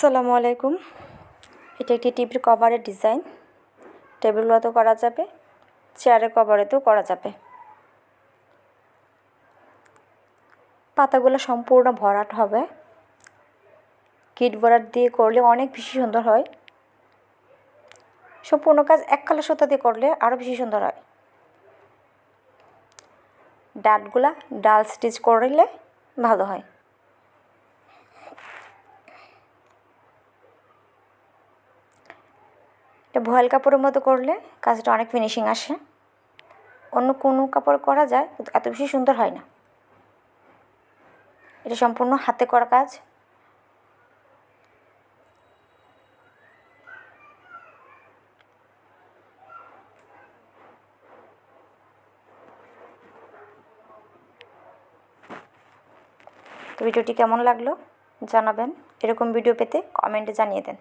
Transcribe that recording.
আসসালামু আলাইকুম। এটা একটি টিভির কভারের ডিজাইন টেবিলগুলোতেও করা যাবে চেয়ারের কভারেতেও করা যাবে। পাতাগুলো সম্পূর্ণ ভরাট হবে। কিট ভরাট দিয়ে করলে অনেক বেশি সুন্দর হয়। সম্পূর্ণ কাজ এক কালো সুতা দিয়ে করলে আরও বেশি সুন্দর হয়। ডাটগুলা ডাল স্টিচ করলে ভালো হয়। এটা ভয়েল কাপড়ের মতো করলে কাজটা অনেক ফিনিশিং আসে। অন্য কোনো কাপড় করা যায়, কিন্তু এত বেশি সুন্দর হয় না। এটা সম্পূর্ণ হাতে করা কাজ। ভিডিওটি কেমন লাগল জানাবেন। এরকম ভিডিও পেতে কমেন্টে জানিয়ে দেন।